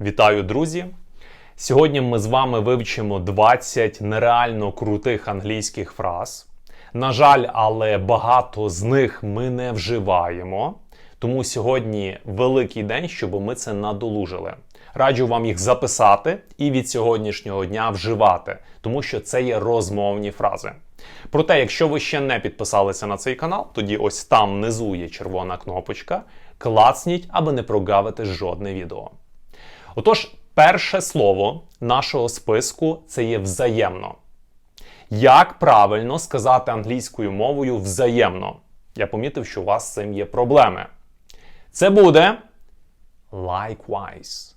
Вітаю, друзі! Сьогодні ми з вами вивчимо 20 нереально крутих англійських фраз. На жаль, але багато з них ми не вживаємо. Тому сьогодні великий день, щоб ми це надолужили. Раджу вам їх записати і від сьогоднішнього дня вживати, тому що це є розмовні фрази. Проте, якщо ви ще не підписалися на цей канал, тоді ось там внизу є червона кнопочка. Клацніть, аби не прогавити жодне відео. Отож, перше слово нашого списку це є взаємно. Як правильно сказати англійською мовою взаємно? Я помітив, що у вас з цим є проблеми. Це буде likewise.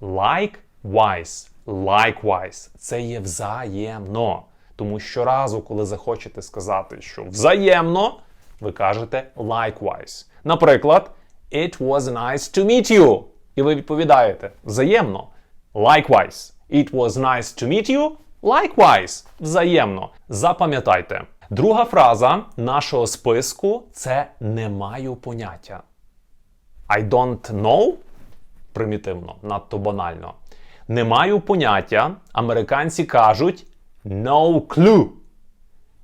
Likewise. Likewise. Це є взаємно. Тому щоразу, коли захочете сказати, що взаємно, ви кажете likewise. Наприклад, It was nice to meet you. І ви відповідаєте взаємно. Likewise. It was nice to meet you. Likewise. Взаємно. Запам'ятайте. Друга фраза нашого списку це не маю поняття. I don't know. Примітивно, надто банально. Не маю поняття. Американці кажуть no clue.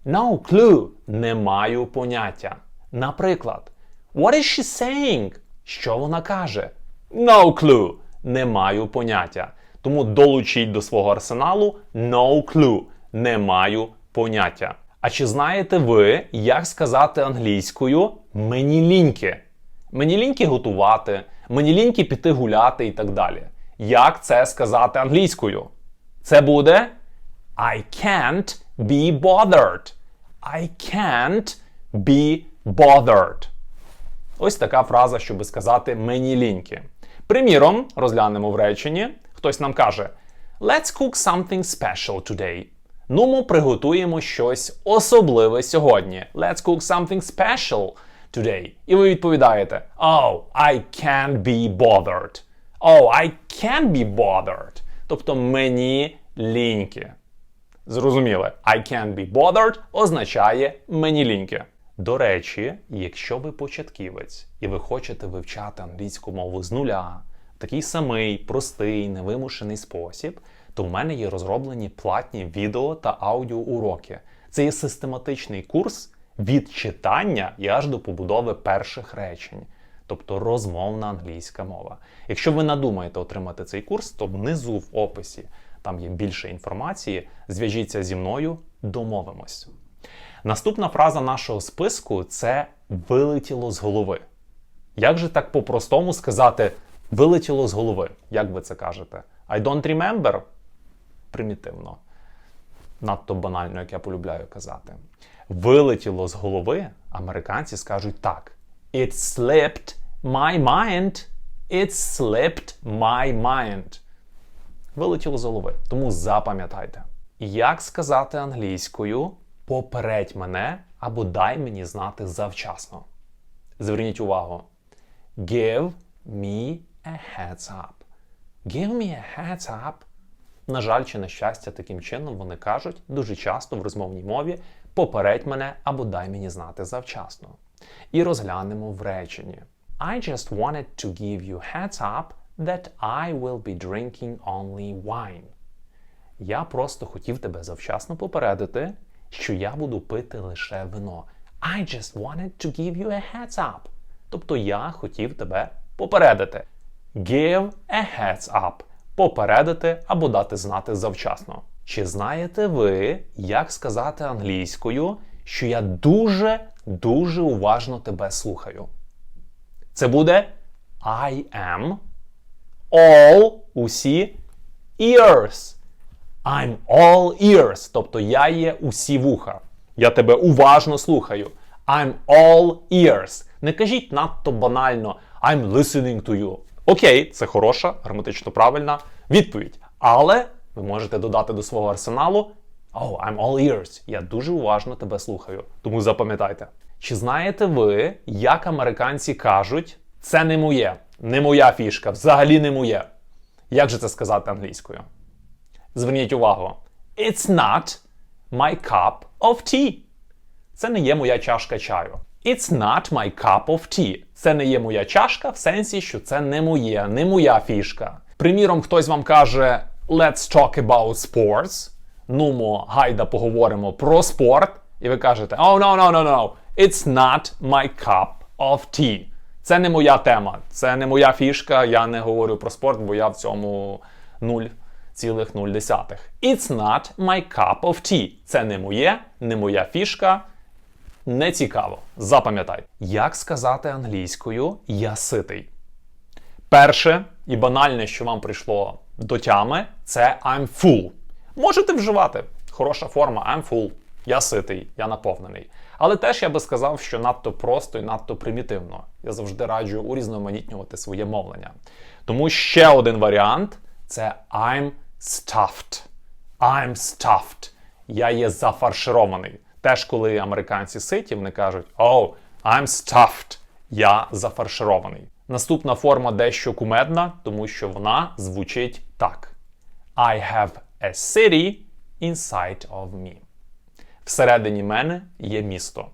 No clue. Не маю поняття. Наприклад, What is she saying? Що вона каже? No clue. Не маю поняття. Тому долучіть до свого арсеналу no clue. Не маю поняття. А чи знаєте ви, як сказати англійською мені ліньки? Мені ліньки готувати, мені ліньки піти гуляти і так далі. Як це сказати англійською? Це буде I can't be bothered. I can't be bothered. Ось така фраза, щоб сказати мені ліньки. Приміром, розглянемо в реченні. Хтось нам каже: Let's cook something special today. Ну, ми приготуємо щось особливе сьогодні. Let's cook something special today. І ви відповідаєте: Oh, I can't be bothered. Oh, I can't be bothered. Тобто мені ліньки. Зрозуміли, I can't be bothered означає мені ліньки. До речі, якщо ви початківець і ви хочете вивчати англійську мову з нуля, в такий самий простий, невимушений спосіб, то в мене є розроблені платні відео та аудіоуроки. Це є систематичний курс від читання і аж до побудови перших речень, тобто розмовна англійська мова. Якщо ви надумаєте отримати цей курс, то внизу в описі там є більше інформації. Зв'яжіться зі мною, домовимось. Наступна фраза нашого списку це вилетіло з голови. Як же так по-простому сказати вилетіло з голови? Як ви це кажете? I don't remember? Примітивно. Надто банально, як я полюбляю казати. Вилетіло з голови, американці скажуть так. It slipped my mind. It slipped my mind. Вилетіло з голови. Тому запам'ятайте. Як сказати англійською попередь мене або дай мені знати завчасно. Зверніть увагу. Give me a heads up. Give me a heads up. На жаль, чи на щастя, таким чином вони кажуть дуже часто в розмовній мові попередь мене або дай мені знати завчасно. І розглянемо в реченні. I just wanted to give you heads up that I will be drinking only wine. Я просто хотів тебе завчасно попередити, що я буду пити лише вино. I just wanted to give you a heads up. Тобто я хотів тебе попередити. Give a heads up. Попередити або дати знати завчасно. Чи знаєте ви, як сказати англійською, що я дуже-дуже уважно тебе слухаю? Це буде I am all усі ears. I'm all ears. Тобто я є усі вуха. Я тебе уважно слухаю. I'm all ears. Не кажіть надто банально I'm listening to you. Окей, це хороша, граматично правильна відповідь. Але ви можете додати до свого арсеналу Oh, I'm all ears. Я дуже уважно тебе слухаю. Тому запам'ятайте. Чи знаєте ви, як американці кажуть, це не моє, не моя фішка, взагалі не моє? Як же це сказати англійською? Зверніть увагу. It's not my cup of tea. Це не є моя чашка чаю. It's not my cup of tea. Це не є моя чашка в сенсі, що це не моє, не моя фішка. Приміром, хтось вам каже Let's talk about sports. Нумо, гайда поговоримо про спорт. І ви кажете Oh, no, no, no, no. It's not my cup of tea. Це не моя тема, це не моя фішка. Я не говорю про спорт, бо я в цьому 0,0. It's not my cup of tea. Це не моє, не моя фішка. Не цікаво. Запам'ятайте. Як сказати англійською я ситий? Перше і банальне, що вам прийшло до тями, це I'm full. Можете вживати. Хороша форма I'm full. Я ситий, я наповнений. Але теж я би сказав, що надто просто і надто примітивно. Я завжди раджу урізноманітнювати своє мовлення. Тому ще один варіант це I'm stuffed. I'm stuffed. Я є зафарширований. Теж коли американці ситі, вони кажуть Oh, I'm stuffed. Я зафарширований. Наступна форма дещо кумедна, тому що вона звучить так: I have a city inside of me. Всередині мене є місто.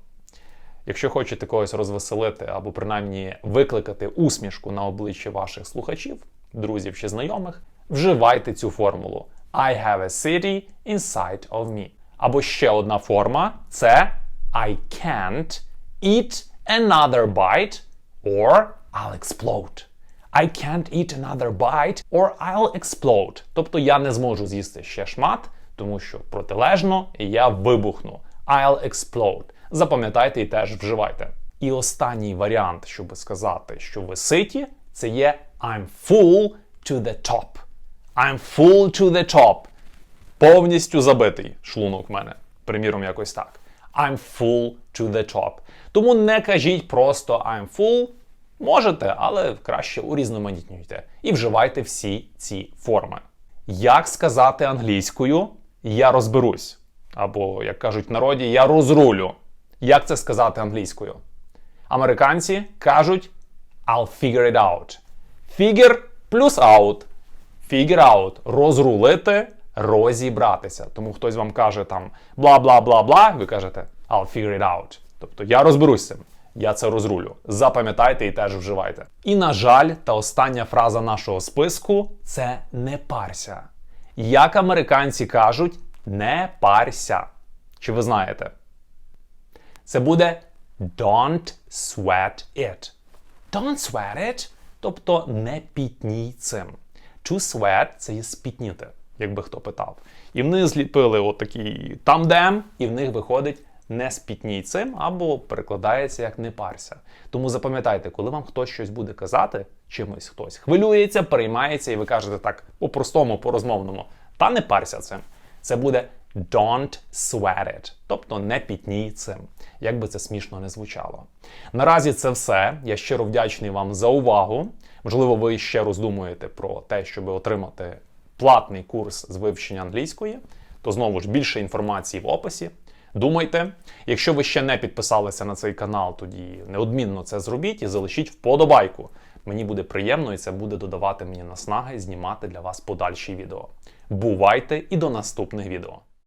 Якщо хочете когось розвеселити або принаймні викликати усмішку на обличчі ваших слухачів, друзів чи знайомих, вживайте цю формулу I have a city inside of me. Або ще одна форма це I can't eat another bite or I'll explode. I can't eat another bite or I'll explode. Тобто я не зможу з'їсти ще шмат, тому що протилежно я вибухну. I'll explode. Запам'ятайте і теж вживайте. І останній варіант, щоб сказати, що ви ситі, це є I'm full to the top. I'm full to the top. Повністю забитий шлунок в мене. Приміром, якось так. I'm full to the top. Тому не кажіть просто I'm full. Можете, але краще урізноманітнюйте. І вживайте всі ці форми. Як сказати англійською я розберусь. Або, як кажуть в народі, я розрулю. Як це сказати англійською? Американці кажуть I'll figure it out. Figure плюс out. Figure out. Розрулити, розібратися. Тому хтось вам каже там бла бла бла бла, ви кажете I'll figure it out. Тобто я розберусь з цим. Я це розрулю. Запам'ятайте і теж вживайте. І, на жаль, та остання фраза нашого списку це не парся. Як американці кажуть, не парся. Чи ви знаєте? Це буде don't sweat it. Don't sweat it. Тобто не пітній цим. To sweat – це є спітніти, якби хто питав. І вони зліпили отакий тамдем, і в них виходить не спітній цим, або перекладається як не парся. Тому запам'ятайте, коли вам хтось щось буде казати, чимось хтось хвилюється, переймається, і ви кажете так по-простому, по-розмовному, та не парся цим. Це буде don't sweat it, тобто не пітній цим, як би це смішно не звучало. Наразі це все. Я щиро вдячний вам за увагу. Можливо, ви ще роздумуєте про те, щоб отримати платний курс з вивчення англійської, то знову ж більше інформації в описі. Думайте, якщо ви ще не підписалися на цей канал, тоді неодмінно це зробіть і залишіть вподобайку. Мені буде приємно і це буде додавати мені наснаги знімати для вас подальші відео. Бувайте і до наступних відео!